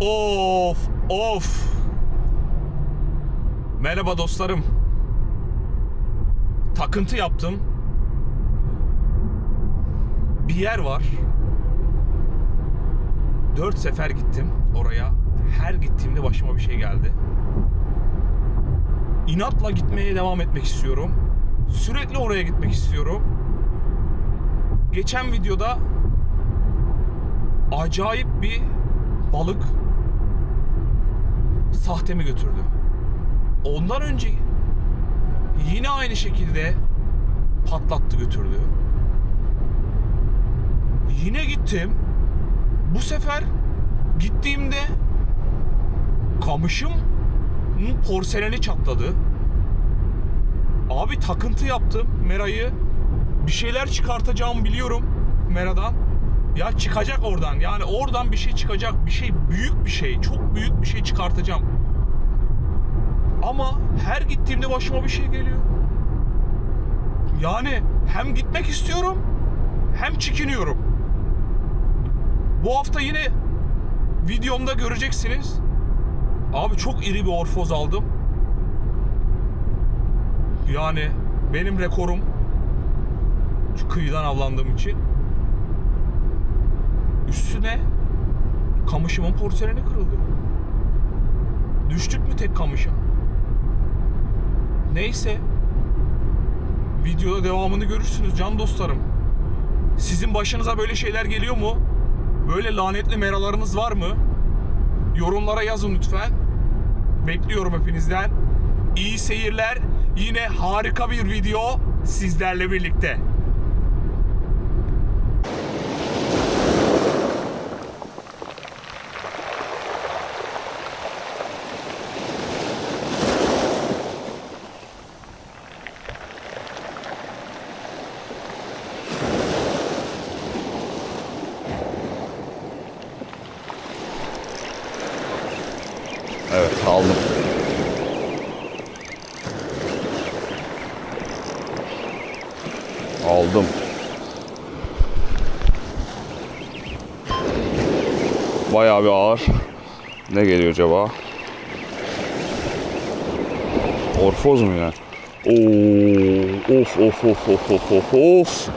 Of of. Merhaba dostlarım. Takıntı yaptım. Bir yer var. Dört sefer gittim oraya. Her gittiğimde başıma bir şey geldi. İnatla gitmeye devam etmek istiyorum. Sürekli oraya gitmek istiyorum. Geçen videoda acayip bir balık sahtemi götürdü. Ondan önce yine aynı şekilde patlattı götürdü. Yine gittim. Bu sefer gittiğimde kamışım porseleni çatladı. Abi takıntı yaptım Mera'yı. Bir şeyler çıkartacağımı biliyorum Mera'dan. Ya çıkacak oradan. Yani oradan bir şey çıkacak. Bir şey büyük bir şey. Çok büyük bir şey çıkartacağım. Ama her gittiğimde başıma bir şey geliyor. Yani hem gitmek istiyorum hem çekiniyorum. Bu hafta yine videomda göreceksiniz. Abi çok iri bir orfoz aldım. Yani benim rekorum şu kıyıdan avlandığım için üstüne kamışımın porseleni kırıldı. Düştük mü tek kamışa? Neyse. Videoda devamını görürsünüz can dostlarım. Sizin başınıza böyle şeyler geliyor mu? Böyle lanetli meralarınız var mı? Yorumlara yazın lütfen. Bekliyorum hepinizden. İyi seyirler. Yine harika bir video sizlerle birlikte. Evet aldım. Aldım. Bayağı bir ağır. Ne geliyor acaba? Orfoz mu ya? Oo, of of of of of of of.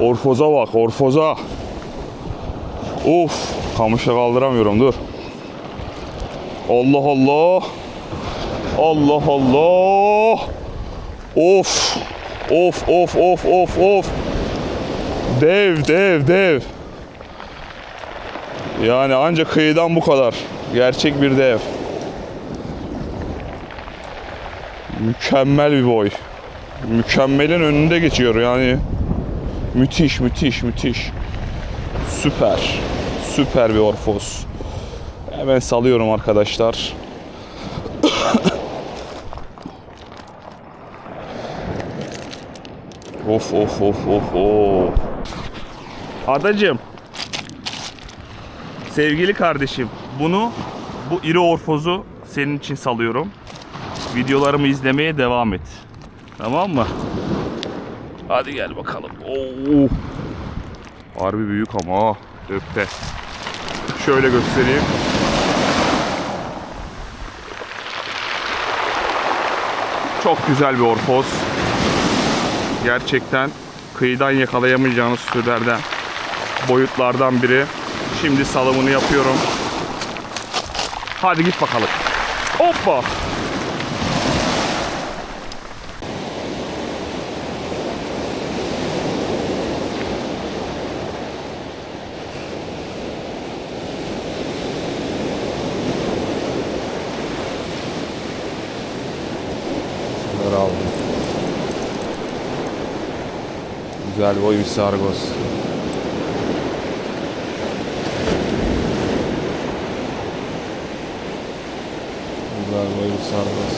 Orfoza bak, orfoza. Of, kamışa kaldıramıyorum dur. Allah Allah. Allah Allah. Of. Of of of of of. Dev dev dev. Yani ancak kıyıdan bu kadar. Gerçek bir dev. Mükemmel bir boy. Mükemmelin önünde geçiyor yani. Müthiş müthiş müthiş. Süper. Süper bir orfoz. Hemen salıyorum arkadaşlar. Of of of of of. Adacım. Sevgili kardeşim, bunu bu iri orfozu senin için salıyorum. Videolarımı izlemeye devam et. Tamam mı? Hadi gel bakalım. Oo. Harbi büyük ama ha. Öpte. Şöyle göstereyim. Çok güzel bir orfoz. Gerçekten kıyıdan yakalayamayacağınız türlerden, boyutlardan biri. Şimdi salımını yapıyorum. Hadi git bakalım. Hoppa! Bunları aldım. Bir sargoz. Güzel boy bir sargoz.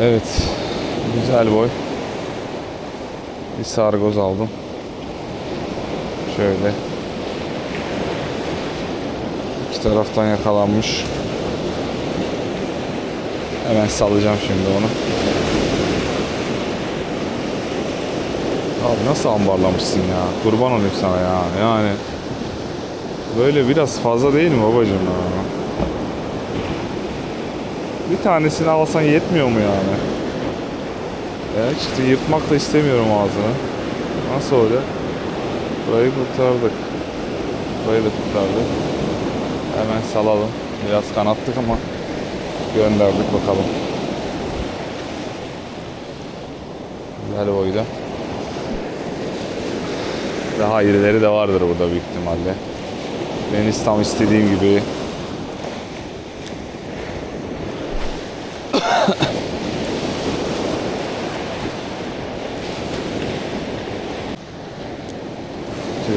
Evet. Güzel boy. Bir sargoz aldım. Şöyle. İki taraftan yakalanmış. Hemen salacağım şimdi onu. Abi nasıl ambarlamışsın ya? Kurban olayım sana ya. Yani böyle biraz fazla değil mi babacığım ya? Bir tanesini alsan yetmiyor mu yani? Ya işte yırtmak da istemiyorum ağzını. Nasıl olacak? Burayı kurtardık. Burayı da kurtardık. Hemen salalım. Biraz kanattık ama gönderdik bakalım. Güzel boyda. Daha irileri de vardır burada büyük ihtimalle. Deniz tam istediğim gibi.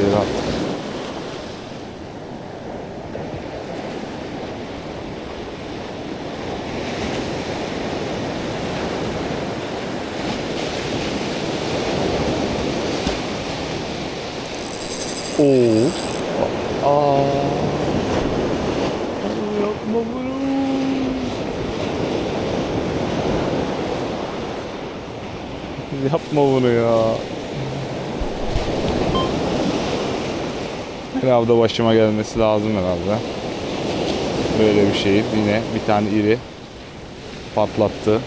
Tüyleri attık. Oo. Aa. Yapma bunu. Yapma bunu ya. Herhalde başıma gelmesi lazım herhalde. Böyle bir şey. Yine bir tane iri patlattı.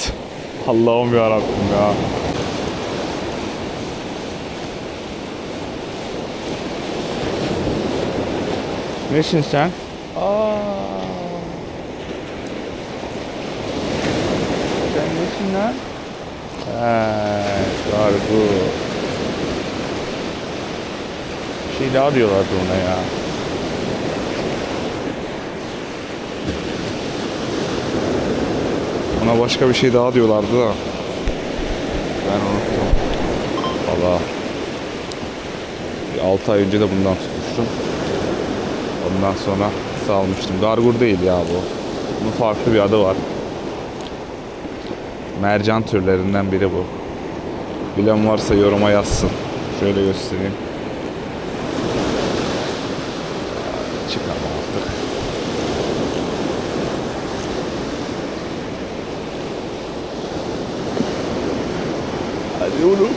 Allah'ım ya Rabbim ya. Nesin sen? Aa. Sen nesin lan? Evet, kargo. Bir şey diyorlardı ona ya. Ona başka bir şey daha diyorlardı da. Ben unuttum. Valla. 6 ay önce de bundan tutmuştum. Ondan sonra salmıştım. Gargur değil ya bu. Bunun farklı bir adı var. Mercan türlerinden biri bu. Bilen varsa yoruma yazsın. Şöyle göstereyim. Hadi oğlum.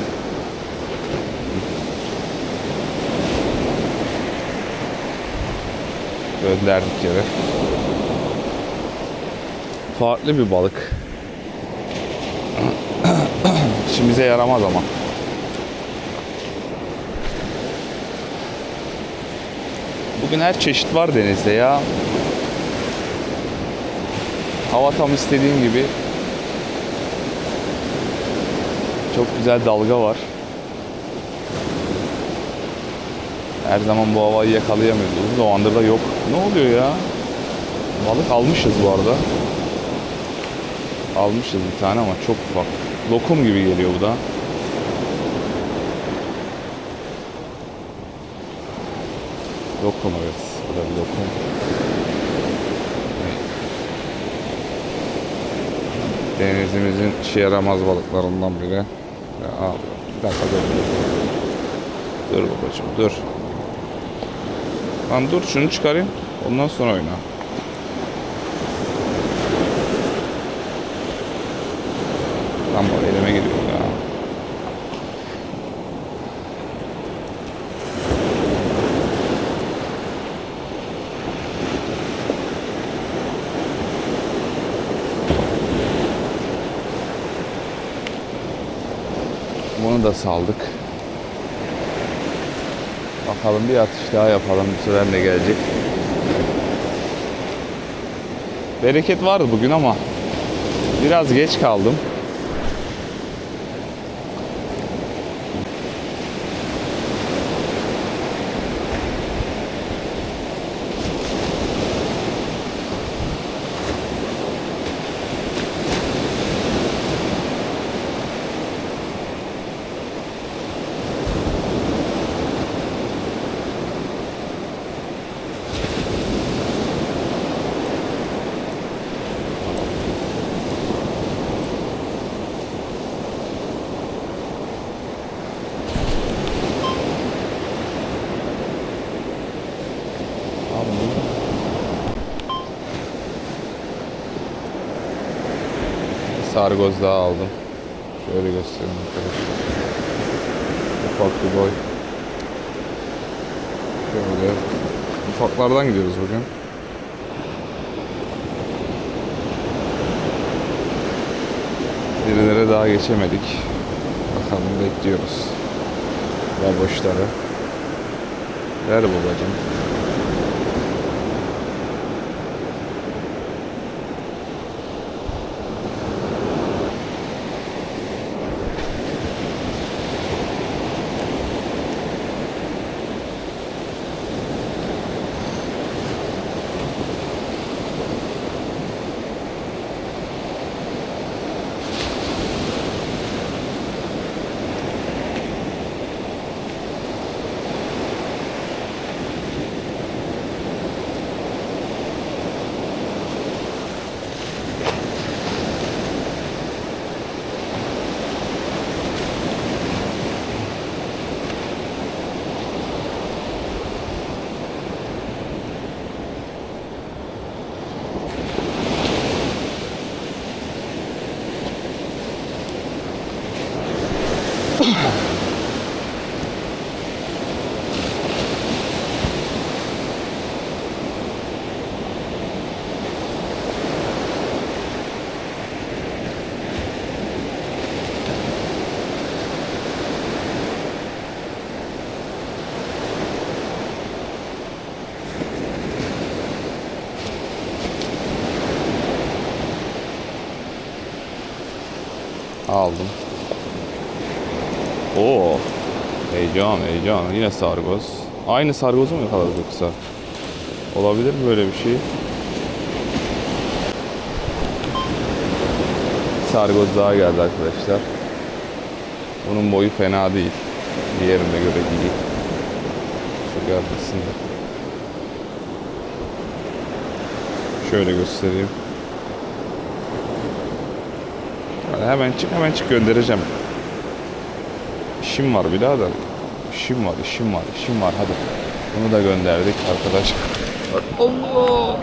Gönderdik yere. Farklı bir balık. İşimize yaramaz ama. Bugün her çeşit var denizde ya. Hava tam istediğim gibi. Çok güzel dalga var. Her zaman bu havayı yakalayamıyoruz. Uzun zamandır da yok. Ne oluyor ya? Balık almışız bu arada. Almışız bir tane ama çok ufak. Lokum gibi geliyor bu da. Lokum evet. Bu da bir lokum. Denizimizin işe yaramaz balıklarından biri. Abi bir dakika dur. Dur babacığım dur. Lan dur şunu çıkarayım. Ondan sonra oyna. Lan bu elime giriyor ya. Bunu da saldık. Bakalım bir atış daha yapalım. Bu sefer ne gelecek? Bereket vardı bugün ama biraz geç kaldım. Sargoz daha aldım. Şöyle göstereyim arkadaşlar. Ufak bir boy. Şöyle. Ufaklardan gidiyoruz bugün. Birilere daha geçemedik. Bakalım bekliyoruz. Ver boşları. Ver babacım. Aldım. Oo. Heyecan, heyecan. Yine sargoz. Aynı sargozu mu yakaladık yoksa? Olabilir mi böyle bir şey? Sargoz daha geldi arkadaşlar. Bunun boyu fena değil. Diğerine göre iyi. Şu gövdesinde. Şöyle göstereyim. Hemen çık hemen çık göndereceğim. İşim var birader. İşim var, işim var, işim var. Hadi. Bunu da gönderdik arkadaş. Allah.